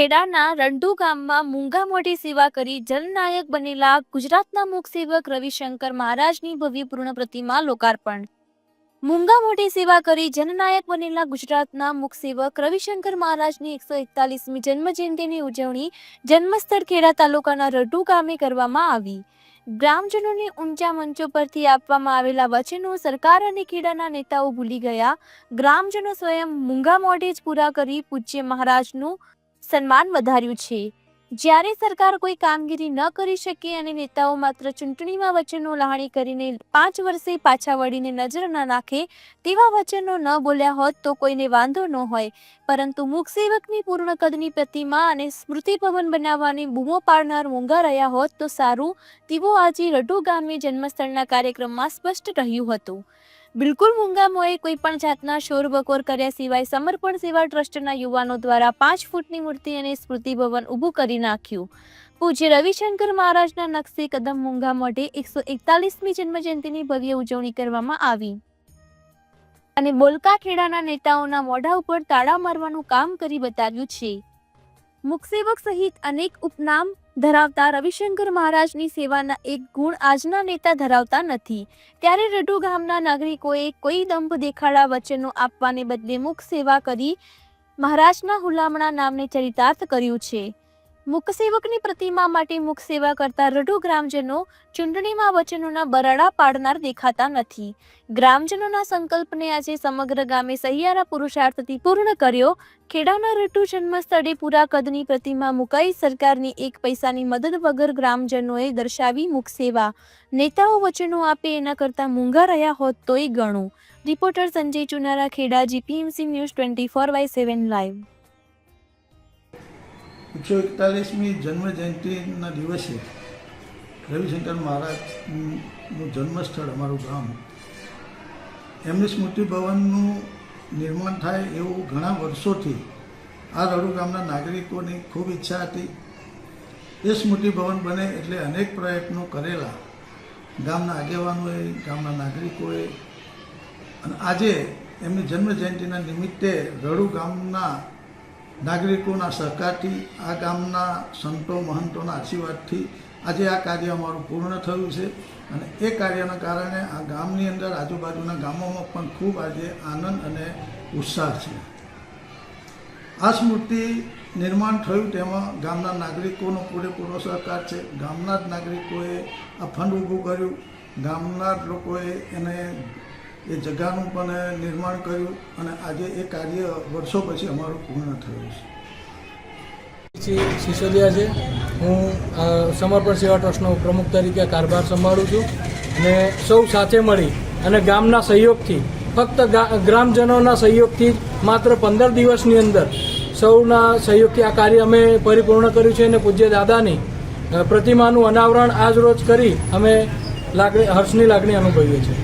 ખેડાના રંડુ ગામમાં મૂંગા મોટી સેવા કરી જનનાયક બનેલા ગુજરાતના મુખસેવક રવિશંકર મહારાજની ભવ્ય પૂર્ણ પ્રતિમા લોકાર્પણ. મૂંગા મોટી સેવા કરી જનનાયક બનેલા ગુજરાતના મુખસેવક રવિશંકર મહારાજની એકસો એકતાલીસમી જન્મજયંતિની ઉજવણી જન્મસ્થળ ખેડા તાલુકાના રડુ ગામે કરવામાં આવી. ગ્રામજનોને ઊંચા મંચો પરથી આપવામાં આવેલા વચનો સરકાર અને ખેડાના નેતાઓ ભૂલી ગયા. ગ્રામજનો સ્વયં મૂંગા મોઢે જ પૂરા કરી પૂજ્ય મહારાજનું સન્માન વધાર્યું છે. જ્યારે સરકાર કોઈ કામગીરી ન કરી શકે અને નેતાઓ માત્ર ચૂંટણીમાં વચનો લહાણી કરીને પાંચ વર્ષે પાછા વળીને નજર ન નાખે તેવા વચનો ન બોલ્યા હોત તો કોઈને વાંધો ન હોય. પરંતુ મુખસેવકની પૂર્ણ કદની પ્રતિમા અને સ્મૃતિ ભવન બનાવવાની બૂમો પાડનાર મોંઘા રહ્યા હોત તો સારું, તેવું આજે રઢુ ગામે જન્મસ્થળના કાર્યક્રમમાં સ્પષ્ટ રહ્યું હતું. બિલકુલ મૂંગામોએ કોઈ પણ જાતના શોર બકોર કર્યા સિવાય સમર્પણ સેવા ટ્રસ્ટના યુવાનો દ્વારા પાંચ ફૂટની મૂર્તિ અને સ્મૃતિ ભવન ઊભું કરી નાખ્યું. પૂજ્ય રવિશંકર મહારાજના નકશે કદમ મૂંગા મોઢે એકસો એકતાલીસમી જન્મજયંતિની ભવ્ય ઉજવણી કરવામાં આવી. અને બોલકા ખેડાના નેતાઓના મોઢા ઉપર તાળા મારવાનું કામ કરી બતાવ્યું છે. મુખસેવક સહિત અનેક ઉપનામ ધરાવતા રવિશંકર મહારાજની સેવાના એક ગુણ આજના નેતા ધરાવતા નથી. ત્યારે રઢુ ગામના નાગરિકોએ કોઈ દંભ દેખાડા વચનો આપવાને બદલે મુખ સેવા કરી મહારાજના હુલામણા નામને ચરિતાર્થ કર્યું છે. મુખસેવકની પ્રતિમા માટે મુખ સેવા કરતા રઢુ ગ્રામજનો ચૂંટણીમાં વચનોના બરાડા પાડનાર દેખાતા નથી. ગ્રામજનોના સંકલ્પને આજે સમગ્ર ગામે સહિયારા પુરુષાર્થથી પૂર્ણ કર્યો. ખેડાના રઢુ જન્મસ્થળે પૂરા કદની પ્રતિમા મુકાઈ સરકારની એક પૈસાની મદદ વગર ગ્રામજનોએ દર્શાવી મુખ સેવા નેતાઓ વચનો આપે એના કરતાં મૂંઘા રહ્યા હોત તોય ગણું. Reporter Sanjay Chunara, Kheda, GPMC news twenty four by seven live. એકસો એકતાલીસમી જન્મ જયંતિના દિવસે રવિશંકર મહારાજનું જન્મસ્થળ અમારું ગામ. એમની સ્મૃતિ ભવનનું નિર્માણ થાય એવું ઘણા વર્ષોથી આ રડુ ગામના નાગરિકોની ખૂબ ઈચ્છા હતી. એ સ્મૃતિ ભવન બને એટલે અનેક પ્રયત્નો કરેલા. ગામના આગેવાનોએ, ગામના નાગરિકોએ અને આજે એમની જન્મ જયંતિના નિમિત્તે રડુ ગામના નાગરિકોના સહકારથી આ ગામના સંતો મહંતોના આશીર્વાદથી આજે આ કાર્ય અમારું પૂર્ણ થયું છે અને એ કાર્યના કારણે આ ગામની અંદર આજુબાજુના ગામોમાં પણ ખૂબ આજે આનંદ અને ઉત્સાહ છે. આ સ્મૃતિ નિર્માણ થયું તેમાં ગામના નાગરિકોનો પૂરેપૂરો સહકાર છે. ગામના જ નાગરિકોએ આ ફંડ ઊભું કર્યું. ગામના જ લોકોએ એને એ જગ્યાનું પણ નિર્માણ કર્યું અને આજે એ કાર્ય વર્ષો પછી અમારું પૂર્ણ થયું છે. સિસોદિયા છે. હું સમર્પણ સેવા ટ્રસ્ટનો પ્રમુખ તરીકે કારભાર સંભાળું છું અને સૌ સાથે મળી અને ગામના સહયોગથી, ફક્ત ગ્રામજનોના સહયોગથી માત્ર પંદર દિવસની અંદર સૌના સહયોગથી આ કાર્ય અમે પરિપૂર્ણ કર્યું છે અને પૂજ્ય દાદાની પ્રતિમાનું અનાવરણ આજ રોજ કરી અમે લાગણી, હર્ષની લાગણી અનુભવીએ છીએ.